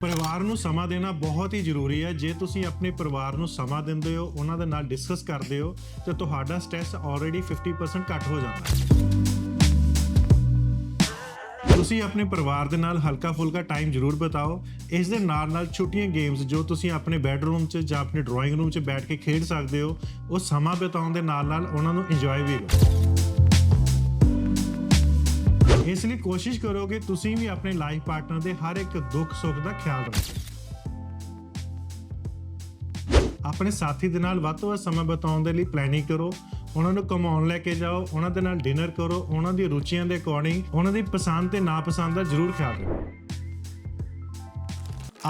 ਪਰਿਵਾਰ ਨੂੰ ਸਮਾਂ ਦੇਣਾ ਬਹੁਤ ਹੀ ਜ਼ਰੂਰੀ ਹੈ। ਜੇ ਤੁਸੀਂ ਆਪਣੇ ਪਰਿਵਾਰ ਨੂੰ ਸਮਾਂ ਦਿੰਦੇ ਹੋ, ਉਹਨਾਂ ਦੇ ਨਾਲ ਡਿਸਕਸ ਕਰਦੇ ਹੋ, ਤਾਂ ਤੁਹਾਡਾ ਸਟ੍ਰੈਸ ਆਲਰੇਡੀ 50% ਘੱਟ ਹੋ ਜਾਂਦਾ ਹੈ। ਤੁਸੀਂ ਆਪਣੇ ਪਰਿਵਾਰ ਦੇ ਨਾਲ ਹਲਕਾ ਫੁਲਕਾ ਟਾਈਮ ਜ਼ਰੂਰ ਬਿਤਾਓ। ਇਸ ਦੇ ਨਾਲ ਨਾਲ ਛੋਟੀਆਂ ਗੇਮਸ ਜੋ ਤੁਸੀਂ ਆਪਣੇ ਬੈੱਡਰੂਮ 'ਚ ਜਾਂ ਆਪਣੇ ਡਰਾਇੰਗ ਰੂਮ 'ਚ ਬੈਠ ਕੇ ਖੇਡ ਸਕਦੇ ਹੋ, ਉਹ ਸਮਾਂ ਬਿਤਾਉਣ ਦੇ ਨਾਲ ਨਾਲ ਉਹਨਾਂ ਨੂੰ ਇੰਜੋਏ ਵੀ ਕਰੋ। ਇਸ ਲਈ ਕੋਸ਼ਿਸ਼ ਕਰੋ ਕਿ ਤੁਸੀਂ ਵੀ ਆਪਣੇ ਲਾਈਫ ਪਾਰਟਨਰ ਦੇ ਹਰ ਇੱਕ ਦੁੱਖ ਸੁੱਖ ਦਾ ਖਿਆਲ ਰੱਖੋ। ਆਪਣੇ ਸਾਥੀ ਦੇ ਨਾਲ ਵੱਧ ਤੋਂ ਵੱਧ ਸਮਾਂ ਬਿਤਾਉਣ ਦੇ ਲਈ ਪਲੈਨਿੰਗ ਕਰੋ। ਉਹਨਾਂ ਨੂੰ ਘੁਮਾਉਣ ਲੈ ਕੇ ਜਾਓ, ਉਹਨਾਂ ਦੇ ਨਾਲ ਡਿਨਰ ਕਰੋ, ਉਹਨਾਂ ਦੀ ਰੁਚੀਆਂ ਦੇ ਅਕੋਰਡਿੰਗ ਉਹਨਾਂ ਦੀ ਪਸੰਦ ਤੇ ਨਾਪਸੰਦ ਦਾ ਜ਼ਰੂਰ ਖਿਆਲ ਰੱਖੋ।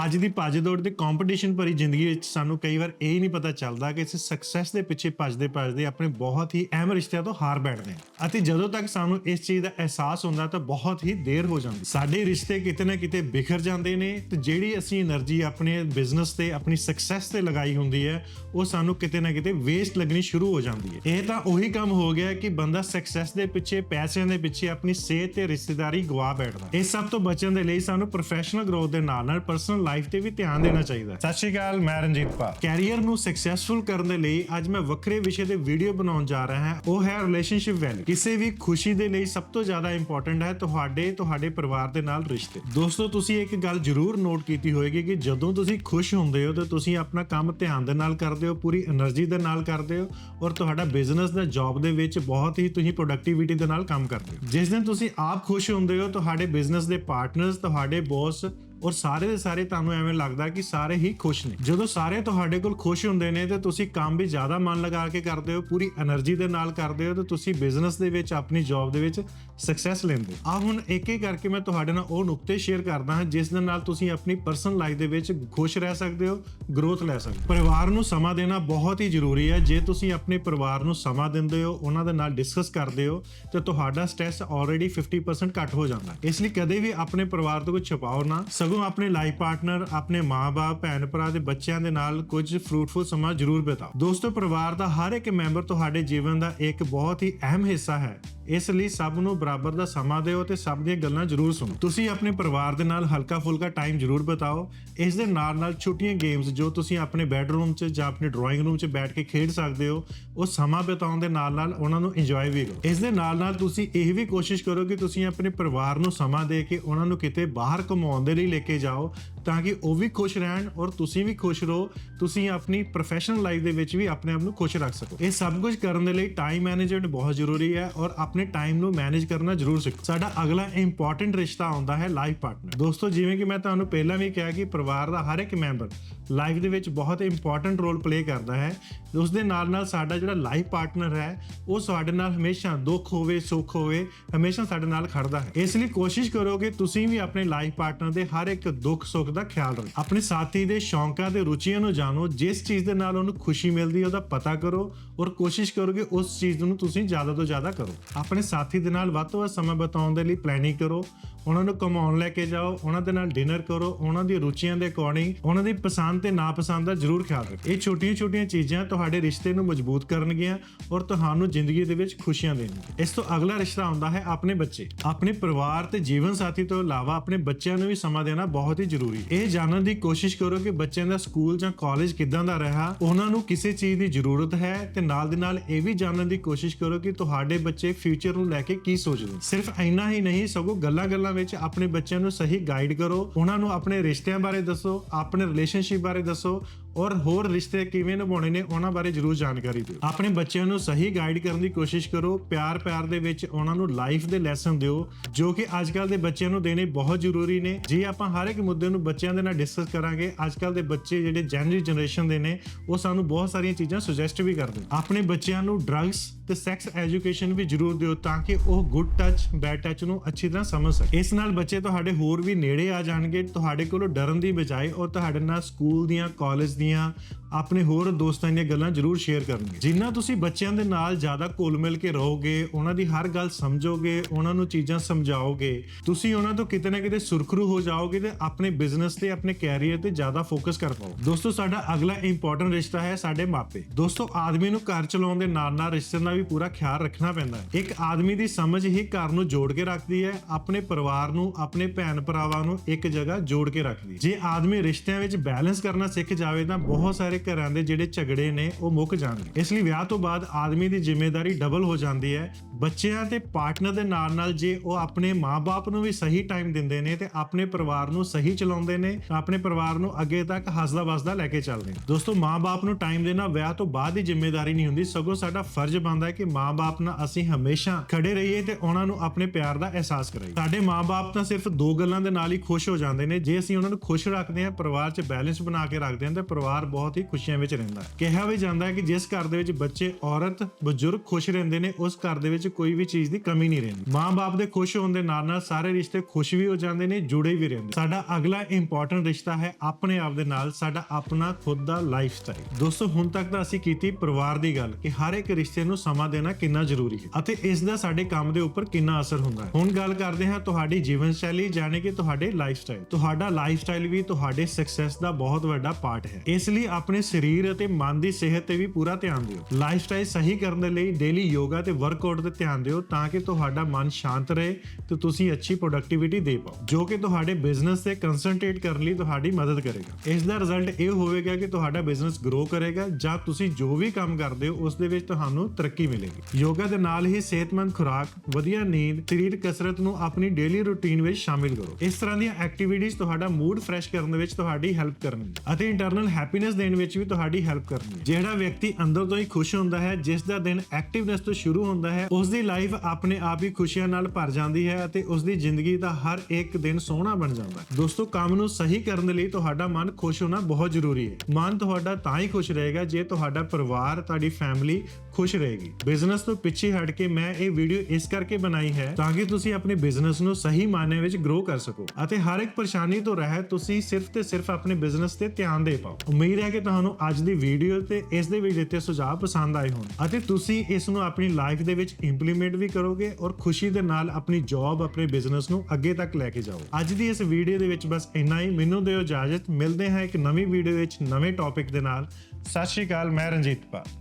ਅੱਜ ਦੀ ਭੱਜ ਦੌੜ ਦੇ ਕੰਪੀਟੀਸ਼ਨ ਭਰੀ ਜ਼ਿੰਦਗੀ ਵਿੱਚ ਸਾਨੂੰ ਕਈ ਵਾਰ ਇਹ ਨਹੀਂ ਪਤਾ ਚੱਲਦਾ ਕਿ ਅਸੀਂ ਸਕਸੈਸ ਦੇ ਪਿੱਛੇ ਭੱਜਦੇ ਭੱਜਦੇ ਆਪਣੇ ਬਹੁਤ ਹੀ ਅਹਿਮ ਰਿਸ਼ਤਿਆਂ ਤੋਂ ਹਾਰ ਬੈਠਦੇ ਹਾਂ। ਅਤੇ ਜਦੋਂ ਤੱਕ ਸਾਨੂੰ ਇਸ ਚੀਜ਼ ਦਾ ਅਹਿਸਾਸ ਹੁੰਦਾ ਤਾਂ ਬਹੁਤ ਹੀ ਦੇਰ ਹੋ ਜਾਂਦੀ। ਸਾਡੇ ਰਿਸ਼ਤੇ ਕਿਤੇ ਨਾ ਕਿਤੇ ਬਿਖਰ ਜਾਂਦੇ ਨੇ ਤੇ ਜਿਹੜੀ ਅਸੀਂ એનર્ਜੀ ਆਪਣੇ ਬਿਜ਼ਨਸ ਤੇ, ਆਪਣੀ ਸਕਸੈਸ ਤੇ ਲਗਾਈ ਹੁੰਦੀ ਹੈ, ਉਹ ਸਾਨੂੰ ਕਿਤੇ ਨਾ ਕਿਤੇ ਵੇਸਟ ਲੱਗਣੀ ਸ਼ੁਰੂ ਹੋ ਜਾਂਦੀ ਹੈ। ਇਹ ਤਾਂ ਉਹੀ ਕੰਮ ਹੋ ਗਿਆ ਕਿ ਬੰਦਾ ਸਕਸੈਸ ਦੇ ਪਿੱਛੇ, ਪੈਸਿਆਂ ਦੇ ਪਿੱਛੇ ਆਪਣੀ ਸਿਹਤ ਤੇ ਰਿਸ਼ਤੇਦਾਰੀ ਗਵਾ ਬੈਠਦਾ। ਇਹ ਸਭ ਤੋਂ ਬਚਣ ਦੇ ਲਈ ਸਾਨੂੰ ਪ੍ਰੋਫੈਸ਼ਨਲ ਗਰੋਥ ਦੇ ਨਾਲ ਨਾਲ ਪਰਸਨਲ ਲਾਈਫ ਤੇ ਵੀ ਧਿਆਨ ਦੇਣਾ ਚਾਹੀਦਾ ਹੈ। ਸਤਿ ਸ਼੍ਰੀ ਅਕਾਲ ਮੈਂ ਰਣਜੀਤ ਪਾ ਕੈਰੀਅਰ ਨੂੰ ਸਕਸੈਸਫੁਲ ਕਰਨ ਦੇ ਲਈ ਅੱਜ ਮੈਂ ਵੱਖਰੇ ਵਿਸ਼ੇ ਤੇ ਵੀਡੀਓ ਬਣਾਉਣ ਜਾ ਰਿਹਾ ਹਾਂ। ਉਹ ਹੈ ਰਿਲੇਸ਼ਨਸ਼ਿਪ ਵੈਲਿਊ ਕਿਸੇ ਵੀ ਖੁਸ਼ੀ ਦੇ ਲਈ ਸਭ ਤੋਂ ਜ਼ਿਆਦਾ ਇੰਪੋਰਟੈਂਟ ਹੈ ਤੁਹਾਡੇ ਤੁਹਾਡੇ ਪਰਿਵਾਰ ਦੇ ਨਾਲ ਰਿਸ਼ਤੇ। ਦੋਸਤੋ ਤੁਸੀਂ ਇੱਕ ਗੱਲ ਜ਼ਰੂਰ ਨੋਟ ਕੀਤੀ ਹੋਵੇਗੀ ਕਿ ਜਦੋਂ ਤੁਸੀਂ ਖੁਸ਼ ਹੁੰਦੇ ਹੋ ਤਾਂ ਤੁਸੀਂ ਆਪਣਾ ਕੰਮ ਧਿਆਨ ਦੇ ਨਾਲ ਕਰਦੇ ਹੋ ਪੂਰੀ એનર્ਜੀ ਦੇ ਨਾਲ ਕਰਦੇ ਹੋ ਔਰ ਤੁਹਾਡਾ ਬਿਜ਼ਨਸ ਦਾ ਜੌਬ ਦੇ ਵਿੱਚ ਬਹੁਤ ਹੀ ਤੁਸੀਂ ਪ੍ਰੋਡਕਟਿਵਿਟੀ ਦੇ ਨਾਲ ਕੰਮ ਕਰਦੇ ਹੋ। ਜਿਸ ਦਿਨ ਤੁਸੀਂ ਆਪ ਖੁਸ਼ ਹੁੰਦੇ ਹੋ ਤੁਹਾਡੇ ਬਿਜ਼ਨਸ ਦੇ ਪਾਰਟਨਰਸ ਤੁਹਾਡੇ ਬੌਸ ਔਰ ਸਾਰੇ ਦੇ ਸਾਰੇ ਤੁਹਾਨੂੰ ਐਵੇਂ ਲੱਗਦਾ ਕਿ ਸਾਰੇ ਹੀ ਖੁਸ਼ ਨੇ। ਜਦੋਂ ਸਾਰੇ ਤੁਹਾਡੇ ਕੋਲ ਖੁਸ਼ ਹੁੰਦੇ ਨੇ ਤੇ ਤੁਸੀਂ ਕੰਮ ਵੀ ਜ਼ਿਆਦਾ ਮਨ ਲਗਾ ਕੇ ਕਰਦੇ ਹੋ, ਪੂਰੀ એનર્ਜੀ ਦੇ ਨਾਲ ਕਰਦੇ ਹੋ ਤੇ ਤੁਸੀਂ ਬਿਜ਼ਨਸ ਦੇ ਵਿੱਚ, ਆਪਣੀ ਜੌਬ ਦੇ ਵਿੱਚ ਸਕਸੈਸ ਲੈਂਦੇ ਆ ਹੁਣ ਇੱਕ ਇੱਕ ਕਰਕੇ ਮੈਂ ਤੁਹਾਡੇ ਨਾਲ ਉਹ ਨੁਕਤੇ ਸ਼ੇਅਰ ਕਰਦਾ ਹਾਂ, ਜਿਸ ਦੇ ਨਾਲ ਤੁਸੀਂ ਆਪਣੀ ਪਰਸਨਲ ਲਾਈਫ ਦੇ ਵਿੱਚ ਖੁਸ਼ ਰਹਿ ਸਕਦੇ ਹੋ ਗਰੋਥ ਲੈ ਸਕਦੇ ਹੋ। ਪਰਿਵਾਰ ਨੂੰ ਸਮਾਂ ਦੇਣਾ ਬਹੁਤ ਹੀ ਜ਼ਰੂਰੀ ਹੈ। ਜੇ ਤੁਸੀਂ ਆਪਣੇ ਪਰਿਵਾਰ ਨੂੰ ਸਮਾਂ ਦਿੰਦੇ ਹੋ, ਉਹਨਾਂ ਦੇ ਨਾਲ ਡਿਸਕਸ ਕਰਦੇ ਹੋ, ਤੇ ਤੁਹਾਡਾ ਸਟ੍ਰੈਸ ਆਲਰੇਡੀ 50% ਘੱਟ ਹੋ ਜਾਂਦਾ ਇਸ ਲਈ ਕਦੇ ਵੀ ਆਪਣੇ ਪਰਿਵਾਰ ਤੋਂ ਕੁਝ ਛੁਪਾਓ ਨਾ। ਸਗੋਂ ਆਪਣੇ ਲਾਈਫ ਪਾਰਟਨਰ, ਆਪਣੇ ਮਾਪੇ ਭੈਣ ਭਰਾ ਦੇ ਬੱਚਿਆਂ ਦੇ ਨਾਲ ਕੁਝ ਫਰੂਟਫੁਲ ਸਮਾਂ ਜ਼ਰੂਰ ਬਿਤਾਓ। ਦੋਸਤੋ, ਪਰਿਵਾਰ ਦਾ ਹਰ ਇੱਕ ਮੈਂਬਰ ਤੁਹਾਡੇ ਜੀਵਨ ਦਾ ਇੱਕ ਬਹੁਤ ਹੀ ਅਹਿਮ ਹਿੱਸਾ ਹੈ। ਇਸ ਲਈ ਸਭ ਨੂੰ ਬਰਾਬਰ ਦਾ ਸਮਾਂ ਦਿਓ ਤੇ ਸਭ ਦੀਆਂ ਗੱਲਾਂ ਜ਼ਰੂਰ ਸੁਣੋ। ਤੁਸੀਂ ਆਪਣੇ ਪਰਿਵਾਰ ਦੇ ਨਾਲ ਹਲਕਾ ਫੁਲਕਾ ਟਾਈਮ ਜ਼ਰੂਰ ਬਿਤਾਓ। ਇਸ ਦੇ ਨਾਲ ਨਾਲ ਛੋਟੀਆਂ ਗੇਮਸ ਜੋ ਤੁਸੀਂ ਆਪਣੇ ਬੈੱਡਰੂਮ 'ਚ ਜਾਂ ਆਪਣੇ ਡਰਾਇੰਗ ਰੂਮ 'ਚ ਬੈਠ ਕੇ ਖੇਡ ਸਕਦੇ ਹੋ, ਉਹ ਸਮਾਂ ਬਿਤਾਉਣ ਦੇ ਨਾਲ ਨਾਲ ਉਹਨਾਂ ਨੂੰ ਇੰਜੋਏ ਵੀ ਕਰੋ। ਇਸ ਦੇ ਨਾਲ ਨਾਲ ਤੁਸੀਂ ਇਹ ਵੀ ਕੋਸ਼ਿਸ਼ ਕਰੋ ਕਿ ਤੁਸੀਂ ਆਪਣੇ ਪਰਿਵਾਰ ਨੂੰ ਸਮਾਂ ਦੇ ਕੇ ਉਹਨਾਂ ਨੂੰ ਕਿਤੇ ਬਾਹਰ ਘੁਮਾਉਣ ਦੇ ਲਈ ਲੈ ਕੇ ਜਾਓ ਤਾਂ ਕਿ ਉਹ ਵੀ ਖੁਸ਼ ਰਹਿਣ ਔਰ ਤੁਸੀਂ ਵੀ ਖੁਸ਼ ਰਹੋ, ਤੁਸੀਂ ਆਪਣੀ ਪ੍ਰੋਫੈਸ਼ਨਲ ਲਾਈਫ ਦੇ ਵਿੱਚ ਵੀ ਆਪਣੇ ਆਪ ਨੂੰ ਖੁਸ਼ ਰੱਖ ਸਕੋ। ਇਹ ਸਭ ਕੁਝ ਕਰਨ ਦੇ ਲਈ ਟਾਈਮ ਮੈਨੇਜਮੈਂਟ ਬਹੁਤ ਜ਼ਰੂਰੀ ਹੈ ਔਰ ਆਪਣੇ ਟਾਈਮ ਨੂੰ ਮੈਨੇਜ ਕਰਨਾ ਜ਼ਰੂਰ ਸਿੱਖੋ। ਸਾਡਾ ਅਗਲਾ ਇੰਪੋਰਟੈਂਟ ਰਿਸ਼ਤਾ ਆਉਂਦਾ ਹੈ ਲਾਈਫ ਪਾਰਟਨਰ ਦੋਸਤੋ, ਜਿਵੇਂ ਕਿ ਮੈਂ ਤੁਹਾਨੂੰ ਪਹਿਲਾਂ ਵੀ ਕਿਹਾ ਕਿ ਪਰਿਵਾਰ ਦਾ ਹਰ ਇੱਕ ਮੈਂਬਰ ਲਾਈਫ ਦੇ ਵਿੱਚ ਬਹੁਤ ਇੰਪੋਰਟੈਂਟ ਰੋਲ ਪਲੇ ਕਰਦਾ ਹੈ। ਉਸ ਦੇ ਨਾਲ ਨਾਲ ਸਾਡਾ ਜਿਹੜਾ ਲਾਈਫ ਪਾਰਟਨਰ ਹੈ, ਉਹ ਸਾਡੇ ਨਾਲ ਹਮੇਸ਼ਾ ਦੁੱਖ ਹੋਵੇ, ਸੁੱਖ ਹੋਵੇ, ਹਮੇਸ਼ਾ ਸਾਡੇ ਨਾਲ ਖੜਦਾ ਹੈ। ਇਸ ਲਈ ਕੋਸ਼ਿਸ਼ ਕਰੋ ਕਿ ਤੁਸੀਂ ਵੀ ਆਪਣੇ ਲਾਈਫ ਪਾਰਟਨਰ ਦੇ ਹਰ ਇੱਕ ਦੁੱਖ ਸੁੱਖ ਦਾ ਖਿਆਲ ਰੱਖੋ। ਆਪਣੇ ਸਾਥੀ ਦੇ ਸ਼ੌਂਕਾਂ ਤੇ ਰੁਚੀਆਂ ਨੂੰ ਜਾਣੋ। ਜਿਸ ਚੀਜ਼ ਦੇ ਨਾਲ ਉਹਨੂੰ ਖੁਸ਼ੀ ਮਿਲਦੀ ਹੈ, ਉਹਦਾ ਪਤਾ ਕਰੋ ਔਰ ਕੋਸ਼ਿਸ਼ ਕਰੋ ਕਿ ਉਸ ਚੀਜ਼ ਨੂੰ ਤੁਸੀਂ ਜ਼ਿਆਦਾ ਤੋਂ ਜ਼ਿਆਦਾ ਕਰੋ। ਆਪਣੇ ਸਾਥੀ ਦੇ ਨਾਲ ਵੱਧ ਤੋਂ ਵੱਧ ਸਮਾਂ ਬਿਤਾਉਣ ਦੇ ਲਈ ਪਲੈਨਿੰਗ ਕਰੋ। ਉਹਨਾਂ ਨੂੰ ਘੁਮਾਉਣ ਲੈ ਕੇ ਜਾਓ। ਉਹਨਾਂ ਦੇ ਨਾਲ ਡਿਨਰ ਕਰੋ। ਉਹਨਾਂ ਦੀ ਰੁਚੀਆਂ ਦੇ ਅਕੋਰਡਿੰਗ ਉਹਨਾਂ ਦੀ ਪਸੰਦ ਤੇ ਨਾਪਸੰਦ ਦਾ ਜ਼ਰੂਰ ਖਿਆਲ ਰੱਖੋ। ਇਹ ਛੋਟੀਆਂ-ਛੋਟੀਆਂ ਚੀਜ਼ਾਂ ਤੁਹਾਡੇ ਰਿਸ਼ਤੇ ਨੂੰ ਮਜ਼ਬੂਤ ਕਰਨਗੀਆਂ ਔਰ ਤੁਹਾਨੂੰ ਜ਼ਿੰਦਗੀ ਦੇ ਵਿੱਚ ਖੁਸ਼ੀਆਂ ਦੇਣਗੀਆਂ। ਇਸ ਤੋਂ ਅਗਲਾ ਰਿਸ਼ਤਾ ਆਉਂਦਾ ਹੈ ਆਪਣੇ ਬੱਚੇ। ਆਪਣੇ ਪਰਿਵਾਰ ਤੇ ਜੀਵਨ ਸਾਥੀ ਤੋਂ ਇਲਾਵਾ ਆਪਣੇ ਬੱਚਿਆਂ ਨੂੰ ਵੀ ਸਮਾਂ ਦੇਣਾ ਬਹੁਤ ਹੀ ਜ਼ਰੂਰੀ ਹੈ ਇਹ ਜਾਣਨ ਦੀ ਕੋਸ਼ਿਸ਼ ਕਰੋ ਕਿ ਬੱਚਿਆਂ ਦਾ ਸਕੂਲ ਜਾਂ ਕਾਲਜ ਕਿਦਾਂ ਦਾ ਰਿਹਾ। ਉਹਨਾਂ ਨੂੰ ਕਿਸੇ ਚੀਜ਼ ਦੀ ਜ਼ਰੂਰਤ ਹੈ ਤੇ ਨਾਲ ਦੇ ਨਾਲ ਇਹ ਵੀ ਜਾਣਨ ਦੀ ਕੋਸ਼ਿਸ਼ ਕਰੋ ਕਿ ਤੁਹਾਡੇ ਬੱਚੇ ਫਿਊਚਰ ਨੂੰ ਲੈ ਕੇ ਕੀ ਸੋਚਦੇ ਸਿਰਫ ਇੰਨਾ ਹੀ ਨਹੀਂ, ਸਗੋਂ ਗੱਲਾਂ-ਗੱਲਾਂ ਵਿੱਚ ਆਪਣੇ ਬੱਚਿਆਂ ਨੂੰ ਸਹੀ ਗਾਈਡ ਕਰੋ। ਉਹਨਾਂ ਨੂੰ ਆਪਣੇ ਰਿਸ਼ਤਿਆਂ ਬਾਰੇ ਦੱਸੋ, ਆਪਣੇ ਰਿਲੇਸ਼ਨਸ਼ਿਪ ਬਾਰੇ ਦੱਸੋ ਔਰ ਹੋਰ ਰਿਸ਼ਤੇ ਕਿਵੇਂ ਨਿਭਾਉਣੇ ਨੇ ਉਹਨਾਂ ਬਾਰੇ ਜ਼ਰੂਰ ਜਾਣਕਾਰੀ ਦਿਓ। ਆਪਣੇ ਬੱਚਿਆਂ ਨੂੰ ਸਹੀ ਗਾਈਡ ਕਰਨ ਦੀ ਕੋਸ਼ਿਸ਼ ਕਰੋ। ਪਿਆਰ ਪਿਆਰ ਦੇ ਵਿੱਚ ਉਹਨਾਂ ਨੂੰ ਲਾਈਫ ਦੇ ਲੈਸਨ ਦਿਓ, ਜੋ ਕਿ ਅੱਜ ਕੱਲ ਦੇ ਬੱਚਿਆਂ ਨੂੰ ਦੇਣੇ ਬਹੁਤ ਜ਼ਰੂਰੀ ਨੇ। ਜੇ ਆਪਾਂ ਹਰ ਇੱਕ ਮੁੱਦੇ ਨੂੰ ਬੱਚਿਆਂ ਦੇ ਨਾਲ ਡਿਸਕਸ ਕਰਾਂਗੇ ਅੱਜ ਕੱਲ ਦੇ ਬੱਚੇ ਜਿਹੜੇ ਜੈਨਰੀ ਜਨਰੇਸ਼ਨ ਦੇ ਨੇ, ਉਹ ਸਾਨੂੰ ਬਹੁਤ ਸਾਰੀਆਂ ਚੀਜ਼ਾਂ ਸੁਜੈਸਟ ਵੀ ਕਰਦੇ ਆਪਣੇ ਬੱਚਿਆਂ ਨੂੰ ਡਰੱਗਸ ਤੇ ਸੈਕਸ ਐਜੂਕੇਸ਼ਨ ਵੀ ਜ਼ਰੂਰ ਦਿਓ ਤਾਂ ਕਿ ਉਹ ਗੁੱਡ ਟੱਚ ਬੈਡ ਟੱਚ ਨੂੰ ਅੱਛੀ ਤਰ੍ਹਾਂ ਸਮਝ ਸਕਣ ਇਸ ਨਾਲ ਬੱਚੇ ਤੁਹਾਡੇ ਹੋਰ ਵੀ ਨੇੜੇ ਆ ਜਾਣਗੇ, ਤੁਹਾਡੇ ਕੋਲੋਂ ਡਰਨ ਦੀ ਬਜਾਏ ਉਹ ਤੁਹਾਡੇ ਨਾਲ ਸਕੂਲ ਦੀਆਂ ਕਾਲਜ ਦੀਆਂ ਆਪਣੇ ਹੋਰ ਦੋਸਤਾਂ ਦੀਆਂ ਗੱਲਾਂ ਜ਼ਰੂਰ ਸ਼ੇਅਰ ਕਰਨਗੇ। ਜਿੰਨਾ ਤੁਸੀਂ ਬੱਚਿਆਂ ਦੇ ਨਾਲ ਜ਼ਿਆਦਾ ਘੁਲ ਮਿਲ ਕੇ ਰਹੋਗੇ, ਉਹਨਾਂ ਦੀ ਹਰ ਗੱਲ ਸਮਝੋਗੇ, ਉਹਨਾਂ ਨੂੰ ਚੀਜ਼ਾਂ ਸਮਝਾਓਗੇ, ਤੁਸੀਂ ਉਹਨਾਂ ਤੋਂ ਕਿਤੇ ਨਾ ਕਿਤੇ ਸੁਰਖਰੂ ਹੋ ਜਾਓਗੇ ਤੇ ਆਪਣੇ ਬਿਜ਼ਨਸ ਤੇ, ਆਪਣੇ ਕੈਰੀਅਰ ਤੇ ਜ਼ਿਆਦਾ ਫੋਕਸ ਕਰ ਪਾਓਗੇ। ਦੋਸਤੋ, ਸਾਡਾ ਅਗਲਾ ਇੰਪੋਰਟੈਂਟ ਰਿਸ਼ਤਾ ਹੈ ਸਾਡੇ ਮਾਪੇ। ਦੋਸਤੋ, ਆਦਮੀ ਨੂੰ ਘਰ ਚਲਾਉਣ ਦੇ ਨਾਲ ਨਾਲ ਰਿਸ਼ਤੇ ਦਾ ਵੀ ਪੂਰਾ ਖਿਆਲ ਰੱਖਣਾ ਪੈਂਦਾ ਹੈ। ਇੱਕ ਆਦਮੀ ਦੀ ਸਮਝ ਹੀ ਘਰ ਨੂੰ ਜੋੜ ਕੇ ਰੱਖਦੀ ਹੈ, ਆਪਣੇ ਪਰਿਵਾਰ ਨੂੰ, ਆਪਣੇ ਭੈਣ ਭਰਾਵਾਂ ਨੂੰ ਇੱਕ ਜਗ੍ਹਾ ਜੋੜ ਕੇ ਰੱਖਦੀ ਜੇ ਆਦਮੀ ਰਿਸ਼ਤਿਆਂ ਵਿੱਚ ਬੈਲੈਂਸ ਕਰਨਾ ਸਿੱਖ ਜਾਵੇ, ਤਾਂ ਬਹੁਤ ਸਾਰੇ ਘਰਾਂ ਦੇ ਜਿਹੜੇ ਝਗੜੇ ਨੇ, ਉਹ ਮੁੱਕ ਜਾਣਗੇ। ਇਸ ਲਈ ਵਿਆਹ ਤੋਂ ਬਾਅਦ ਆਦਮੀ ਦੀ ਜ਼ਿੰਮੇਵਾਰੀ ਡਬਲ ਹੋ ਜਾਂਦੀ ਹੈ। ਬੱਚਿਆਂ ਤੇ ਪਾਰਟਨਰ ਦੇ ਨਾਲ ਨਾਲ ਜੇ ਉਹ ਆਪਣੇ ਮਾਪੇ ਨੂੰ ਵੀ ਸਹੀ ਟਾਈਮ ਦਿੰਦੇ ਨੇ ਤੇ ਆਪਣੇ ਪਰਿਵਾਰ ਨੂੰ ਸਹੀ ਚਲਾਉਂਦੇ ਨੇ, ਤਾਂ ਆਪਣੇ ਪਰਿਵਾਰ ਨੂੰ ਅੱਗੇ ਤੱਕ ਹੱਸਦਾ ਵਸਦਾ ਲੈ ਕੇ ਚੱਲਦੇ ਨੇ। ਦੋਸਤੋ ਮਾਪੇ ਨੂੰ ਟਾਈਮ ਦੇਣਾ ਵਿਆਹ ਤੋਂ ਬਾਅਦ ਦੀ ਜ਼ਿੰਮੇਵਾਰੀ ਨਹੀਂ ਹੁੰਦੀ। ਸਗੋਂ ਸਾਡਾ ਫਰਜ਼ ਬਣਦਾ ਹੈ ਕਿ ਮਾਪੇ ਨਾਲ ਅਸੀਂ ਹਮੇਸ਼ਾ ਖੜੇ ਰਹੀਏ ਤੇ ਉਹਨਾਂ ਨੂੰ ਆਪਣੇ ਪਿਆਰ ਦਾ ਅਹਿਸਾਸ ਕਰਾਈਏ। ਸਾਡੇ ਮਾਪੇ ਤਾਂ ਸਿਰਫ ਦੋ ਗੱਲਾਂ ਦੇ ਨਾਲ ਹੀ ਖੁਸ਼ ਹੋ ਜਾਂਦੇ ਨੇ। ਜੇ ਅਸੀਂ ਉਹਨਾਂ ਨੂੰ ਖੁਸ਼ ਰੱਖਦੇ ਹਾਂ, ਪਰਿਵਾਰ 'ਚ ਬੈਲੈਂਸ ਬਣਾ ਕੇ ਰੱਖਦੇ ਹਾਂ, ਤੇ ਪਰਿਵਾਰ ਬਹੁਤ ਹੀ ਖੁਸ਼ੀਆਂ ਵਿੱਚ ਰਹਿੰਦਾ ਹੈ। ਕਿਹਾ ਵੀ ਜਾਂਦਾ ਹੈ ਕਿ ਜਿਸ ਘਰ ਦੇ ਵਿੱਚ ਬੱਚੇ, ਔਰਤ, ਬਜ਼ੁਰਗ ਖੁਸ਼ ਰਹਿੰਦੇ ਨੇ, ਉਸ ਘਰ ਦੇ ਵਿੱਚ ਕੋਈ ਵੀ ਚੀਜ਼ ਦੀ ਕਮੀ ਨਹੀਂ ਰਹਿੰਦੀ। ਮਾਂ-ਬਾਪ ਦੇ ਖੁਸ਼ ਹੋਣ ਦੇ ਨਾਲ ਨਾਲ ਸਾਰੇ ਰਿਸ਼ਤੇ ਖੁਸ਼ ਵੀ ਹੋ ਜਾਂਦੇ ਨੇ, ਜੁੜੇ ਵੀ ਰਹਿੰਦੇ ਸਾਡਾ ਅਗਲਾ ਇੰਪੋਰਟੈਂਟ ਰਿਸ਼ਤਾ ਹੈ ਆਪਣੇ ਆਪ ਦੇ ਨਾਲ ਸਾਡਾ ਆਪਣਾ ਖੁਦ ਦਾ ਲਾਈਫ ਸਟਾਈਲ ਦੋਸਤੋ, ਹੁਣ ਤੱਕ ਤਾਂ ਅਸੀਂ ਕੀਤੀ ਪਰਿਵਾਰ ਦੀ ਗੱਲ ਕਿ ਹਰ ਇੱਕ ਰਿਸ਼ਤੇ ਨੂੰ ਸਮਾਂ ਦੇਣਾ ਕਿੰਨਾ ਜ਼ਰੂਰੀ ਹੈ ਅਤੇ ਇਸ ਦਾ ਸਾਡੇ ਕੰਮ ਦੇ ਉੱਪਰ ਕਿੰਨਾ ਅਸਰ ਹੁੰਦਾ ਹੈ। ਹੁਣ ਗੱਲ ਕਰਦੇ ਹਾਂ ਤੁਹਾਡੀ ਜੀਵਨ ਸ਼ੈਲੀ ਯਾਨੀ ਕਿ ਤੁਹਾਡੇ ਲਾਈਫ ਸਟਾਈਲ ਤੁਹਾਡਾ ਲਾਈਫ ਸਟਾਈਲ ਵੀ ਤੁਹਾਡੇ ਸਕਸੈਸ ਦਾ ਬਹੁਤ ਵੱਡਾ ਪਾਰਟ ਹੈ। ਇਸ ਲਈ ਆਪਣੇ ਸਰੀਰ ਅਤੇ ਮਨ ਦੀ ਸਿਹਤ ਤੇ ਵੀ ਪੂਰਾ ਧਿਆਨ ਦਿਓ। ਲਾਈਫ ਸਟਾਈਲ ਸਹੀ ਕਰਨ ਦੇ ਲਈ ਡੇਲੀ ਯੋਗਾ ਤੇ ਵਰਕਆਊਟ ਤੇ ਧਿਆਨ ਦਿਓ ਤਾਂ ਕਿ ਤੁਹਾਡਾ ਮਨ ਸ਼ਾਂਤ ਰਹੇ ਤੇ ਤੁਸੀਂ ਅੱਛੀ ਪ੍ਰੋਡਕਟਿਵਿਟੀ ਦੇ ਪਾਓ, ਜੋ ਕਿ ਤੁਹਾਡੇ ਬਿਜ਼ਨਸ ਤੇ ਕਨਸੈਂਟਰੇਟ ਕਰਨ ਲਈ ਤੁਹਾਡੀ ਮਦਦ ਕਰੇਗਾ। ਇਸ ਦਾ ਰਿਜ਼ਲਟ ਇਹ ਹੋਵੇਗਾ ਕਿ ਤੁਹਾਡਾ ਬਿਜ਼ਨਸ ਗਰੋ ਕਰੇਗਾ ਜਾਂ ਤੁਸੀਂ ਜੋ ਵੀ ਕੰਮ ਕਰਦੇ ਹੋ, ਉਸ ਦੇ ਵਿੱਚ ਤੁਹਾਨੂੰ ਤਰੱਕੀ ਮਿਲੇਗੀ। ਯੋਗਾ ਦੇ ਨਾਲ ਹੀ ਸਿਹਤਮੰਦ ਖੁਰਾਕ, ਵਧੀਆ ਨੀਂਦ, ਸਰੀਰਕ ਕਸਰਤ ਨੂੰ ਆਪਣੀ ਡੇਲੀ ਰੁਟੀਨ ਵਿੱਚ ਸ਼ਾਮਿਲ ਕਰੋ। ਇਸ ਤਰ੍ਹਾਂ ਦੀਆਂ ਐਕਟੀਵਿਟੀਜ਼ ਤੁਹਾਡਾ ਮੂਡ ਫਰੈਸ਼ ਕਰਨ ਦੇ ਵਿੱਚ ਤੁਹਾਡੀ ਹੈਲਪ ਕਰਨਗੀ ਅਤੇ ਇੰਟਰਨਲ ਹੈਪੀਨੈਸ ਦੇਣ ਵਿੱਚ ਵੀ ਤੁਹਾਡੀ ਹੈਲਪ ਕਰਨਗੀ ਜਿਹੜਾ ਵਿਅਕਤੀ ਅੰਦਰ ਤੋਂ ਹੀ ਖੁਸ਼ ਹੁੰਦਾ ਹੈ, ਜਿਸ ਦਾ ਦਿਨ ਐਕਟਿਵਨੈਸ ਤੋਂ ਸ਼ੁਰੂ ਹੁੰਦਾ ਹੈ ਉਸ ਦੀ ਲਾਈਫ ਆਪਣੇ ਆਪ ਹੀ ਖੁਸ਼ੀਆਂ ਨਾਲ ਭਰ ਜਾਂਦੀ ਹੈ ਅਤੇ ਉਸ ਦੀ ਜ਼ਿੰਦਗੀ ਦਾ ਹਰ ਇੱਕ ਦਿਨ ਸੋਹਣਾ ਬਣ ਜਾਂਦਾ ਹੈ। ਦੋਸਤੋ, ਕੰਮ ਨੂੰ ਸਹੀ ਕਰਨ ਦੇ ਲਈ ਤੁਹਾਡਾ ਮਨ ਖੁਸ਼ ਹੋਣਾ ਬਹੁਤ ਜ਼ਰੂਰੀ ਹੈ। ਮਨ ਤੁਹਾਡਾ ਤਾਂ ਹੀ ਖੁਸ਼ ਰਹੇਗਾ ਜੇ ਤੁਹਾਡਾ ਪਰਿਵਾਰ, ਤੁਹਾਡੀ ਫੈਮਿਲੀ ਖੁਸ਼ ਰਹੇਗੀ। ਬਿਜ਼ਨਸ ਤੋਂ ਪਿੱਛੇ ਹਟ ਕੇ ਮੈਂ ਇਹ ਵੀਡੀਓ ਇਸ ਕਰਕੇ ਬਣਾਈ ਹੈ ਤਾਂ ਕਿ ਤੁਸੀਂ ਆਪਣੇ ਬਿਜ਼ਨਸ ਨੂੰ ਸਹੀ ਮਾਇਨੇ ਵਿੱਚ ਗਰੋ ਕਰ ਸਕੋ ਅਤੇ ਹਰ ਇੱਕ ਪਰੇਸ਼ਾਨੀ ਤੋਂ ਰਹਿਤ ਤੁਸੀਂ ਸਿਰਫ ਤੇ ਸਿਰਫ ਆਪਣੇ ਬਿਜ਼ਨਸ ਤੇ ਧਿਆਨ ਦੇ ਪਾਓ। ਉਮੀਦ ਹੈ ਕਿ ਤੁਹਾਨੂੰ ਅੱਜ ਦੀ ਵੀਡੀਓ ਤੇ ਇਸ ਦੇ ਵਿੱਚ ਦਿੱਤੇ ਸੁਝਾਅ ਪਸੰਦ ਆਏ ਹੋਣ ਅਤੇ ਤੁਸੀਂ ਇਸ ਨੂੰ ਆਪਣੀ ਲਾਈਫ ਦੇ ਵਿੱਚ ਇੰਪਲੀਮੈਂਟ ਵੀ ਕਰੋਗੇ ਔਰ ਖੁਸ਼ੀ ਦੇ ਨਾਲ ਆਪਣੀ ਜੌਬ ਆਪਣੇ ਬਿਜ਼ਨਸ ਨੂੰ ਅੱਗੇ ਤੱਕ ਲੈ ਕੇ ਜਾਓ। ਅੱਜ ਦੀ ਇਸ ਵੀਡੀਓ ਦੇ ਵਿੱਚ ਬਸ ਇੰਨਾ ਹੀ। ਮੈਨੂੰ ਦਿਓ ਇਜਾਜ਼ਤ। ਮਿਲਦੇ ਹਾਂ ਇੱਕ ਨਵੀਂ ਵੀਡੀਓ ਵਿੱਚ ਨਵੇਂ ਟੌਪਿਕ ਦੇ ਨਾਲ। ਸਤਿ ਸ਼੍ਰੀ ਅਕਾਲ, ਮੈਂ ਰਣਜੀਤ ਪਾਲ।